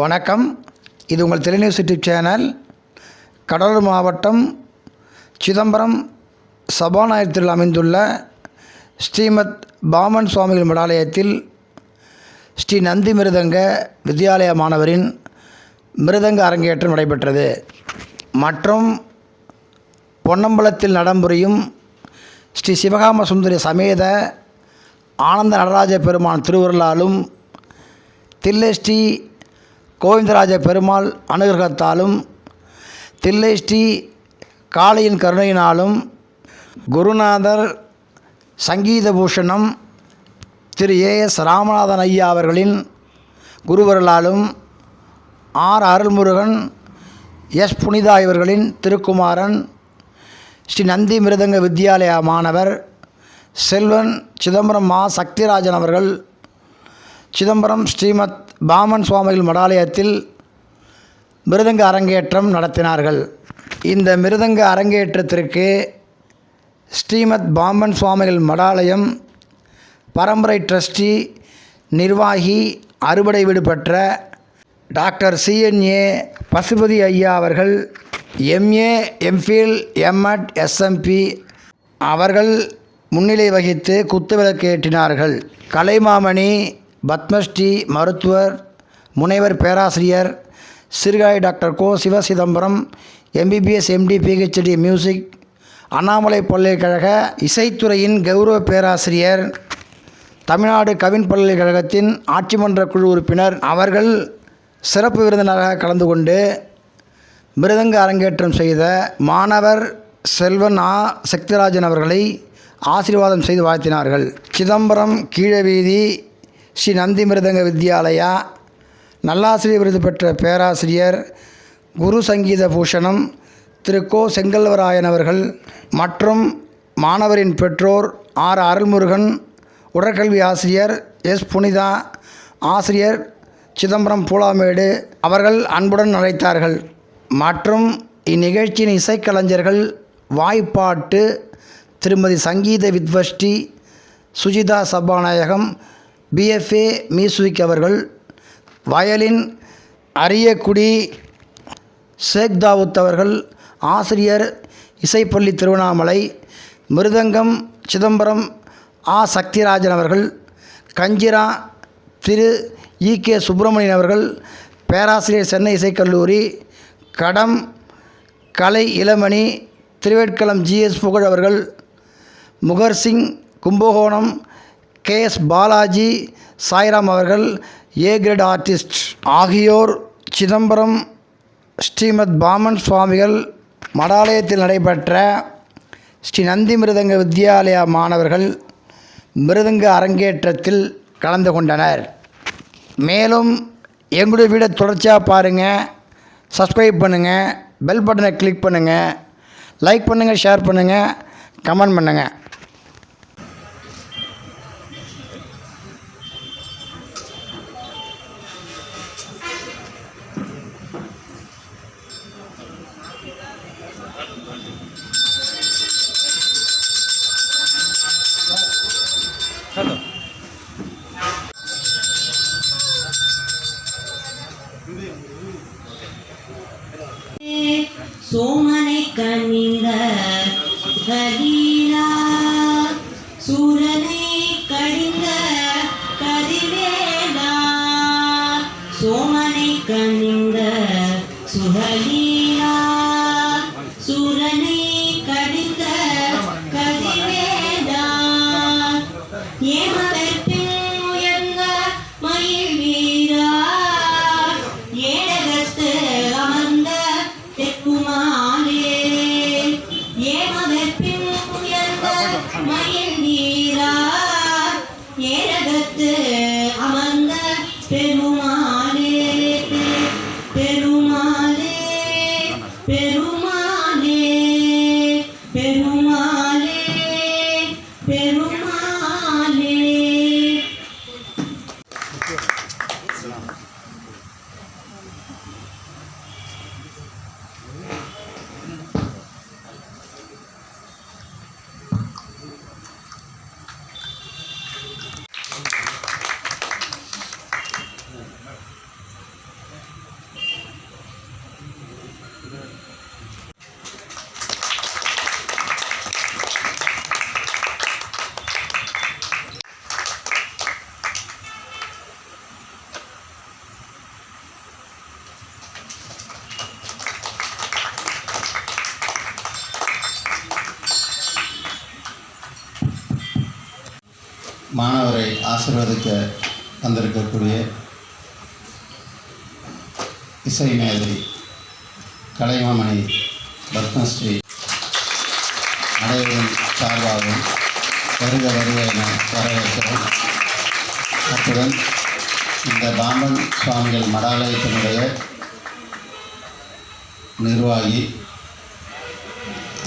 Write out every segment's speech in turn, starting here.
வணக்கம். இது உங்கள் டெலிநியூஸ் யூடியூப் சேனல் கடலூர் மாவட்டம் சிதம்பரம் சபாநாயகத்தில் அமைந்துள்ள ஸ்ரீமத் பாமன் சுவாமிகள் மடாலயத்தில் ஸ்ரீ நந்தி மிருதங்க வித்யாலய மாணவரின் மிருதங்க அரங்கேற்றம் நடைபெற்றது. மற்றும் பொன்னம்பலத்தில் நடம்புரியும் ஸ்ரீ சிவகாம சுந்தரி சமேத ஆனந்த நடராஜ பெருமான் திருவருளாலும் தில்லை ஸ்ரீ கோவிந்தராஜ பெருமாள் அனுகிரகத்தாலும் தில்லை ஸ்ரீ காளியின் கருணையினாலும் குருநாதர் சங்கீத பூஷணம் திரு ஏஎஸ் ராமநாதன் ஐயா அவர்களின் குருவர்களாலும் ஆர் அருள்முருகன் எஸ் புனிதா இவர்களின் திருக்குமாரன் ஸ்ரீ நந்தி மிருதங்க வித்யாலய மாணவர் செல்வன் சிதம்பரம் மா சக்திராஜன் அவர்கள் சிதம்பரம் ஸ்ரீமத் பாமன் சுவாமிகள் மடாலயத்தில் மிருதங்க அரங்கேற்றம் நடத்தினார்கள். இந்த மிருதங்க அரங்கேற்றத்திற்கு ஸ்ரீமத் பாம்பன் சுவாமிகள் மடாலயம் பரம்பரை ட்ரஸ்டி நிர்வாகி அறுபடை வீடு பெற்ற டாக்டர் சிஎன்ஏ பசுபதி ஐயா அவர்கள் எம்ஏ எம்ஃபில் எம்எட் எஸ்எம்பி அவர்கள் முன்னிலை வகித்து குத்துவிளக்கு ஏற்றினார்கள். கலைமாமணி பத்மஸ்ரீ மருத்துவர் முனைவர் பேராசிரியர் சிறுகாய் doctor Ko Siva Chidambaram MBBS MD PhD music Annamalai பல்கலைக்கழக இசைத்துறையின் கௌரவ பேராசிரியர் தமிழ்நாடு கவின் பல்கலைக்கழகத்தின் ஆட்சிமன்ற குழு உறுப்பினர் அவர்கள் சிறப்பு விருந்தினராக கலந்து கொண்டு மிருதங்க அரங்கேற்றம் செய்த மாணவர் செல்வன் ஆ. சக்திராஜன் அவர்களை ஆசீர்வாதம் செய்து வாழ்த்தினார்கள். சிதம்பரம் கீழவீதி ஸ்ரீ நந்தி மிருதங்க வித்யாலயா நல்லாசிரியர் விருது பெற்ற பேராசிரியர் குரு சங்கீத பூஷணம் திரு கோ செங்கல்வராயன் அவர்கள் மற்றும் மாணவரின் பெற்றோர் ஆர் அருள்முருகன் உடற்கல்வி ஆசிரியர் எஸ் புனிதா ஆசிரியர் சிதம்பரம் பூலாமேடு அவர்கள் அன்புடன் அழைத்தார்கள். மற்றும் இந்நிகழ்ச்சியின் இசைக்கலைஞர்கள் வாய்ப்பாட்டு திருமதி சங்கீத வித்வஷ்டி சுஜிதா சபாநாயகம் பிஎஃப்ஏ மீசுவிக் அவர்கள் வயலின் அரியக்குடி ஷேக் தாவூத் அவர்கள் ஆசிரியர் இசைப்பள்ளி திருவண்ணாமலை மிருதங்கம் சிதம்பரம் ஆ. சக்திராஜன் அவர்கள் கஞ்சிரா திரு. இ. கே. சுப்பிரமணியன் அவர்கள் பேராசிரியர் சென்னை இசைக்கல்லூரி கடம் கலை இளமணி திருவேட்களம் ஜிஎஸ் புகழ் அவர்கள் முகர்சிங் கும்பகோணம் கே எஸ் பாலாஜி சாய்ராம் அவர்கள் ஏ கிரேட் ஆர்டிஸ்ட். ஆகியோர் சிதம்பரம் ஸ்ரீமத் பாமன் சுவாமிகள் மடாலயத்தில் நடைபெற்ற ஸ்ரீ நந்தி மிருதங்க வித்யாலயா மாணவர்கள் மிருதங்க அரங்கேற்றத்தில் கலந்து கொண்டனர். மேலும் எங்களுடைய வீடை தொடர்ச்சியாக பாருங்கள் சப்ஸ்கிரைப் பண்ணுங்கள் பெல் பட்டனை கிளிக் பண்ணுங்கள் லைக் பண்ணுங்கள் ஷேர் பண்ணுங்கள் கமெண்ட் பண்ணுங்கள் Kadın. Been. ஆசீர்வதிக்க வந்திருக்கக்கூடிய இசை மேதை கலைமாமணி பத்மஸ்ரீ அனைவரும் சார்பாகவும் வருக வருக என வரவேற்கிறோம். அத்துடன் இந்த பாம்பன் சுவாமிகள் மடாலயத்தினுடைய நிர்வாகி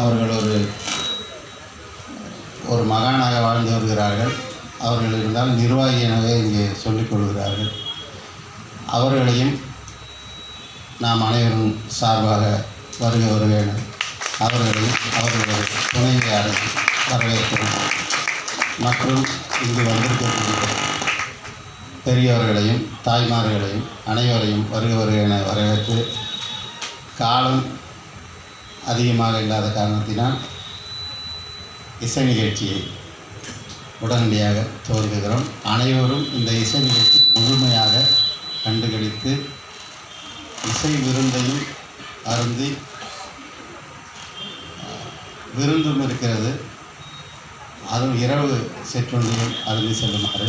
அவர்கள் ஒரு ஒரு மகானாக வாழ்ந்து வருகிறார்கள். அவர்கள் இருந்தால் நிர்வாகி எனவே இங்கே சொல்லிக் கொள்கிறார்கள். அவர்களையும் நாம் அனைவரும் சார்பாக வருக வருக என அவர்களையும் அவர்களது துணைவியாரும் வரவேற்கிறோம். மற்றும் இங்கு வந்திருக்கக்கூடிய பெரியவர்களையும் தாய்மார்களையும் அனைவரையும் வருக வருக என வரவேற்று காலம் அதிகமாக இல்லாத காரணத்தினால் இசை நிகழ்ச்சியை உடனடியாக துவங்குகிறோம் அனைவரும் இந்த இசை நிகழ்ச்சி முழுமையாக கண்டுகளித்து இசை விருந்தையும் அருந்தி விருந்தும் இருக்கிறது. அதுவும் இரவு சிற்றுண்டியும் அருந்தி செல்லுமாறு.